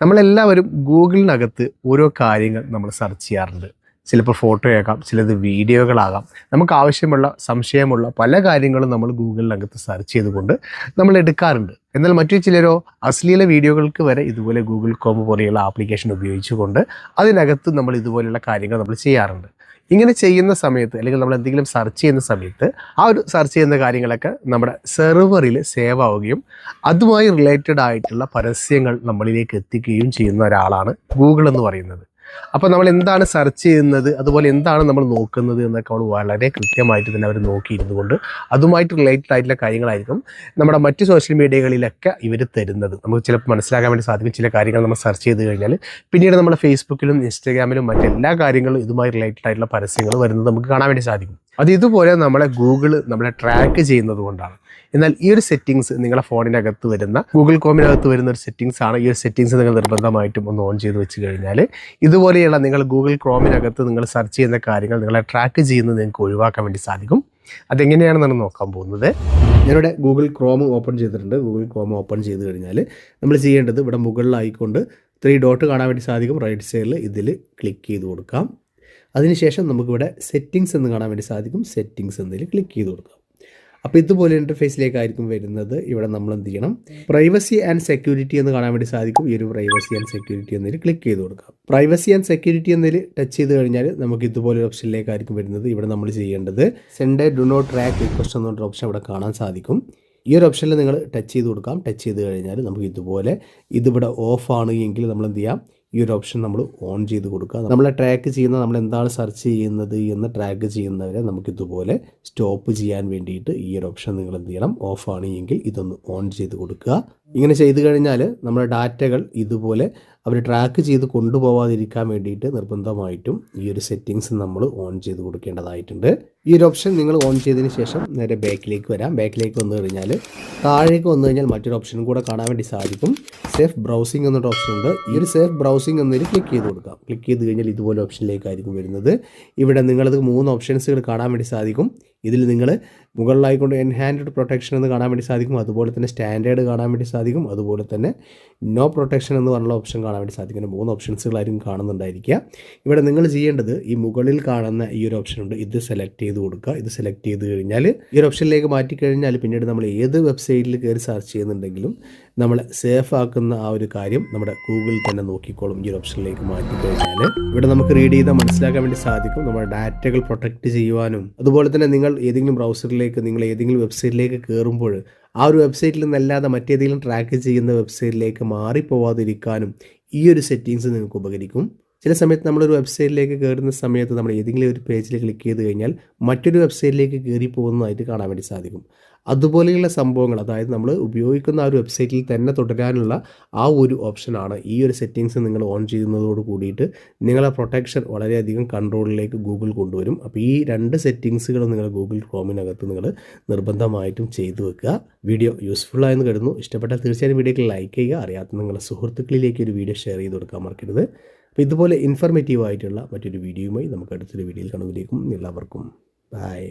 നമ്മളെല്ലാവരും ഗൂഗിളിനകത്ത് ഓരോ കാര്യങ്ങൾ നമ്മൾ സെർച്ച് ചെയ്യാറുണ്ട്. ചിലപ്പോൾ ഫോട്ടോ ഫോട്ടോയാകാം ചിലത് വീഡിയോകളാകാം. നമുക്ക് ആവശ്യമുള്ള സംശയമുള്ള പല കാര്യങ്ങളും നമ്മൾ ഗൂഗിളിനകത്ത് സെർച്ച് ചെയ്തുകൊണ്ട് നമ്മൾ എടുക്കാറുണ്ട്. എന്നാൽ മറ്റു ചിലരോ അശ്ലീല വീഡിയോകൾക്ക് വരെ ഇതുപോലെ ഗൂഗിൾ കോം പോലെയുള്ള ആപ്ലിക്കേഷൻ ഉപയോഗിച്ചുകൊണ്ട് അതിനകത്ത് നമ്മൾ ഇതുപോലെയുള്ള കാര്യങ്ങൾ നമ്മൾ ചെയ്യാറുണ്ട്. ഇങ്ങനെ ചെയ്യുന്ന സമയത്ത് അല്ലെങ്കിൽ നമ്മൾ എന്തെങ്കിലും സെർച്ച് ചെയ്യുന്ന സമയത്ത് ആ ഒരു സെർച്ച് ചെയ്യുന്ന കാര്യങ്ങളൊക്കെ നമ്മുടെ സെർവറിൽ സേവ് ആവുകയും അതുമായി റിലേറ്റഡ് ആയിട്ടുള്ള പരസ്യങ്ങൾ നമ്മളിലേക്ക് എത്തിക്കുകയും ചെയ്യുന്ന ഒരാളാണ് ഗൂഗിൾ എന്ന് പറയുന്നത്. അപ്പോൾ നമ്മൾ എന്താണ് സെർച്ച് ചെയ്യുന്നത്? അതുപോലെ എന്താണ് നമ്മൾ നോക്കുന്നത്? എന്നൊക്കെ അവൾ വളരെ കൃത്യമായിട്ട് തന്നെ അവർ നോക്കിയിരുന്നു കൊണ്ട് അതുമായിട്ട് റിലേറ്റഡ് ആയിട്ടുള്ള കാര്യങ്ങളായിരിക്കും നമ്മുടെ മറ്റ് സോഷ്യൽ മീഡിയകളിലൊക്കെ ഇവർ തരുന്നത്. നമുക്ക് ചിലപ്പോൾ മനസ്സിലാക്കാൻ വേണ്ടി സാധിക്കും ചില കാര്യങ്ങൾ നമ്മൾ സെർച്ച് ചെയ്ത് കഴിഞ്ഞാൽ പിന്നീട് നമ്മുടെ ഫേസ്ബുക്കിലും ഇൻസ്റ്റാഗ്രാമിലും മറ്റെല്ലാ കാര്യങ്ങളും ഇതുമായി റിലേറ്റഡ് ആയിട്ടുള്ള പരസ്യങ്ങൾ വരുന്നത് നമുക്ക് കാണാൻ വേണ്ടി സാധിക്കും. അത് ഇതുപോലെ നമ്മളെ ഗൂഗിൾ നമ്മളെ ട്രാക്ക് ചെയ്യുന്നത് കൊണ്ടാണ്. എന്നാൽ ഈ ഒരു സെറ്റിങ്സ് നിങ്ങളുടെ ഫോണിന്റെ അകത്ത് വരുന്ന ഗൂഗിൾ കോമിനകത്ത് വരുന്ന ഒരു സെറ്റിങ്സ് ആണ്. ഈ ഒരു സെറ്റിങ്സ് നിങ്ങൾ നിർബന്ധമായിട്ടും ഒന്ന് ഓൺ ചെയ്ത് വെച്ച് കഴിഞ്ഞാൽ ഇതുപോലെയുള്ള നിങ്ങൾ ഗൂഗിൾ ക്രോമിനകത്ത് നിങ്ങൾ സെർച്ച് ചെയ്യുന്ന കാര്യങ്ങൾ നിങ്ങളെ ട്രാക്ക് ചെയ്യുന്നത് നിങ്ങൾക്ക് ഒഴിവാക്കാൻ വേണ്ടി സാധിക്കും. അതെങ്ങനെയാണെന്നാണ് നോക്കാൻ പോകുന്നത്? ഞാനിവിടെ ഗൂഗിൾ ക്രോം ഓപ്പൺ ചെയ്തിട്ടുണ്ട്. ഗൂഗിൾ ക്രോം ഓപ്പൺ ചെയ്ത് കഴിഞ്ഞാൽ നമ്മൾ ചെയ്യേണ്ടത് ഇവിടെ മുകളിലായിക്കൊണ്ട് ത്രീ ഡോട്ട് കാണാൻ വേണ്ടി സാധിക്കും. റൈറ്റ് സൈഡിൽ ഇതിൽ ക്ലിക്ക് ചെയ്ത് കൊടുക്കാം. അതിനുശേഷം നമുക്കിവിടെ സെറ്റിങ്സ് എന്ന് കാണാൻ വേണ്ടി സാധിക്കും. സെറ്റിങ്സ് എന്നതിൽ ക്ലിക്ക് ചെയ്ത് കൊടുക്കുക. അപ്പോൾ ഇതുപോലെ ഇന്റർഫേസിലേക്കായിരിക്കും വരുന്നത്. ഇവിടെ നമ്മൾ എന്ത് ചെയ്യണം? പ്രൈവസി ആൻഡ് സെക്യൂരിറ്റി എന്ന് കാണാൻ വേണ്ടി സാധിക്കും. ഈ ഒരു പ്രൈവസി ആൻഡ് സെക്യൂരിറ്റി എന്നതിൽ ക്ലിക്ക് ചെയ്ത് കൊടുക്കാം പ്രൈവസി ആൻഡ് സെക്യൂരിറ്റി എന്നതിൽ ടച്ച് ചെയ്ത് കഴിഞ്ഞാൽ നമുക്ക് ഇതുപോലെ ഓപ്ഷനിലേക്കായിരിക്കും വരുന്നത്. ഇവിടെ നമ്മൾ ചെയ്യേണ്ടത് send do not track request എന്നൊരു ഓപ്ഷൻ ഇവിടെ കാണാൻ സാധിക്കും. ഈ ഒരു ഓപ്ഷനിൽ നിങ്ങൾ ടച്ച് ചെയ്ത് കൊടുക്കാം. ടച്ച് ചെയ്ത് കഴിഞ്ഞാൽ നമുക്ക് ഇതുപോലെ ഇതിവിടെ ഓഫ് ആണ് എങ്കിൽ നമ്മൾ എന്ത് ചെയ്യാം? ഈ ഒരു ഓപ്ഷൻ നമ്മൾ ഓൺ ചെയ്ത് കൊടുക്കുക. നമ്മളെ ട്രാക്ക് ചെയ്യുന്ന നമ്മൾ എന്താണ് സെർച്ച് ചെയ്യുന്നത് എന്ന് ട്രാക്ക് ചെയ്യുന്നവരെ നമുക്കിതുപോലെ സ്റ്റോപ്പ് ചെയ്യാൻ വേണ്ടിയിട്ട് ഈ ഒരു ഓപ്ഷൻ നിങ്ങൾ എന്ത് ചെയ്യണം? ഓഫ് ആണ് എങ്കിൽ ഇതൊന്ന് ഓൺ ചെയ്ത് കൊടുക്കുക. ഇങ്ങനെ ചെയ്തു കഴിഞ്ഞാൽ നമ്മുടെ ഡാറ്റകൾ ഇതുപോലെ അവർ ട്രാക്ക് ചെയ്ത് കൊണ്ടുപോവാതിരിക്കാൻ വേണ്ടിയിട്ട് നിർബന്ധമായിട്ടും ഈ ഒരു സെറ്റിങ്സ് നമ്മൾ ഓൺ ചെയ്ത് കൊടുക്കേണ്ടതായിട്ടുണ്ട്. ഈ ഒരു ഓപ്ഷൻ നിങ്ങൾ ഓൺ ചെയ്തതിന് ശേഷം നേരെ ബാക്കിലേക്ക് വരാം. ബാക്കിലേക്ക് വന്നു കഴിഞ്ഞാൽ താഴേക്ക് വന്നു കഴിഞ്ഞാൽ മറ്റൊരു ഓപ്ഷനും കൂടെ കാണാൻ വേണ്ടി സാധിക്കും. സേഫ് ബ്രൗസിംഗ് എന്നൊരു ഓപ്ഷൻ ഉണ്ട്. ഈ ഒരു സേഫ് ബ്രൗസിംഗ് എന്നതിൽ ക്ലിക്ക് ചെയ്ത് കൊടുക്കാം. ക്ലിക്ക് ചെയ്ത് കഴിഞ്ഞാൽ ഇതുപോലെ ഓപ്ഷനിലേക്കായിരിക്കും വരുന്നത്. ഇവിടെ നിങ്ങളത് മൂന്ന് ഓപ്ഷൻസുകൾ കാണാൻ വേണ്ടി സാധിക്കും. ഇതിൽ നിങ്ങൾ മുകളിലായിക്കൊണ്ട് എൻഹാൻഡ് പ്രൊട്ടക്ഷൻ എന്ന് കാണാൻ വേണ്ടി സാധിക്കും. അതുപോലെ തന്നെ സ്റ്റാൻഡേർഡ് കാണാൻ വേണ്ടി സാധിക്കും. അതുപോലെ തന്നെ നോ പ്രൊട്ടക്ഷൻ എന്ന് പറഞ്ഞുള്ള ഓപ്ഷൻ കാണാൻ വേണ്ടി സാധിക്കും. മൂന്ന് ഓപ്ഷൻസുകളായിരിക്കും കാണുന്നുണ്ടായിരിക്കുക. ഇവിടെ നിങ്ങൾ ചെയ്യേണ്ടത് ഈ മുകളിൽ കാണുന്ന ഈ ഒരു ഓപ്ഷൻ ഉണ്ട്. ഇത് സെലക്ട് ചെയ്ത് കൊടുക്കുക. ഇത് സെലക്ട് ചെയ്ത് കഴിഞ്ഞാൽ ഈ ഒരു ഓപ്ഷനിലേക്ക് മാറ്റി കഴിഞ്ഞാൽ പിന്നീട് നമ്മൾ ഏത് വെബ്സൈറ്റിൽ കയറി സെർച്ച് ചെയ്യുന്നുണ്ടെങ്കിലും നമ്മൾ സേഫ് ആക്കുന്ന ആ ഒരു കാര്യം നമ്മുടെ ഗൂഗിളിൽ തന്നെ നോക്കിക്കോളും. ഈ ഒരു ഓപ്ഷനിലേക്ക് മാറ്റി കഴിഞ്ഞാൽ. ഇവിടെ നമുക്ക് റീഡ് ചെയ്താൽ മനസ്സിലാക്കാൻ വേണ്ടി സാധിക്കും. നമ്മുടെ ഡാറ്റകൾ പ്രൊട്ടക്റ്റ് ചെയ്യുവാനും അതുപോലെ തന്നെ നിങ്ങൾ ഏതെങ്കിലും ബ്രൗസറിലേക്ക് നിങ്ങൾ ഏതെങ്കിലും വെബ്സൈറ്റിലേക്ക് കയറുമ്പോൾ ആ ഒരു വെബ്സൈറ്റിൽ നിന്നല്ലാതെ മറ്റേതെങ്കിലും ട്രാക്ക് ചെയ്യുന്ന വെബ്സൈറ്റിലേക്ക് മാറിപ്പോവാതിരിക്കാനും ഈ ഒരു സെറ്റിങ്സ് നിങ്ങൾക്ക് ഉപകരിക്കും. ചില സമയത്ത് നമ്മളൊരു വെബ്സൈറ്റിലേക്ക് കയറുന്ന സമയത്ത് നമ്മൾ ഏതെങ്കിലും ഒരു പേജിൽ ക്ലിക്ക് ചെയ്ത് കഴിഞ്ഞാൽ മറ്റൊരു വെബ്സൈറ്റിലേക്ക് കയറി പോകുന്നതായിട്ട് കാണാൻ വേണ്ടി സാധിക്കും. അതുപോലെയുള്ള സംഭവങ്ങൾ അതായത് നമ്മൾ ഉപയോഗിക്കുന്ന ആ ഒരു വെബ്സൈറ്റിൽ തന്നെ തുടരാനുള്ള ആ ഒരു ഓപ്ഷനാണ് ഈ ഒരു സെറ്റിങ്സ് നിങ്ങൾ ഓൺ ചെയ്യുന്നതോട് കൂടിയിട്ട് നിങ്ങളെ പ്രൊട്ടക്ഷൻ വളരെയധികം കൺട്രോളിലേക്ക് ഗൂഗിൾ കൊണ്ടുവരും. അപ്പോൾ ഈ രണ്ട് സെറ്റിങ്സുകൾ നിങ്ങൾ ഗൂഗിൾ ക്രോമിനകത്ത് നിങ്ങൾ നിർബന്ധമായിട്ടും ചെയ്തു വെക്കുക. വീഡിയോ യൂസ്ഫുൾ ആയെന്ന് കരുതുന്നു. ഇഷ്ടപ്പെട്ടാൽ തീർച്ചയായും വീഡിയോക്ക് ലൈക്ക് ചെയ്യുക. അറിയാത്ത നിങ്ങളുടെ സുഹൃത്തുക്കളിലേക്ക് ഒരു വീഡിയോ ഷെയർ ചെയ്ത് കൊടുക്കാൻ മറക്കരുത്. അപ്പോൾ ഇതുപോലെ ഇൻഫർമേറ്റീവ് ആയിട്ടുള്ള മറ്റൊരു വീഡിയോയുമായി നമുക്ക് അടുത്തൊരു വീഡിയോയിൽ കാണുമ്പോഴേക്കും എല്ലാവർക്കും ബൈ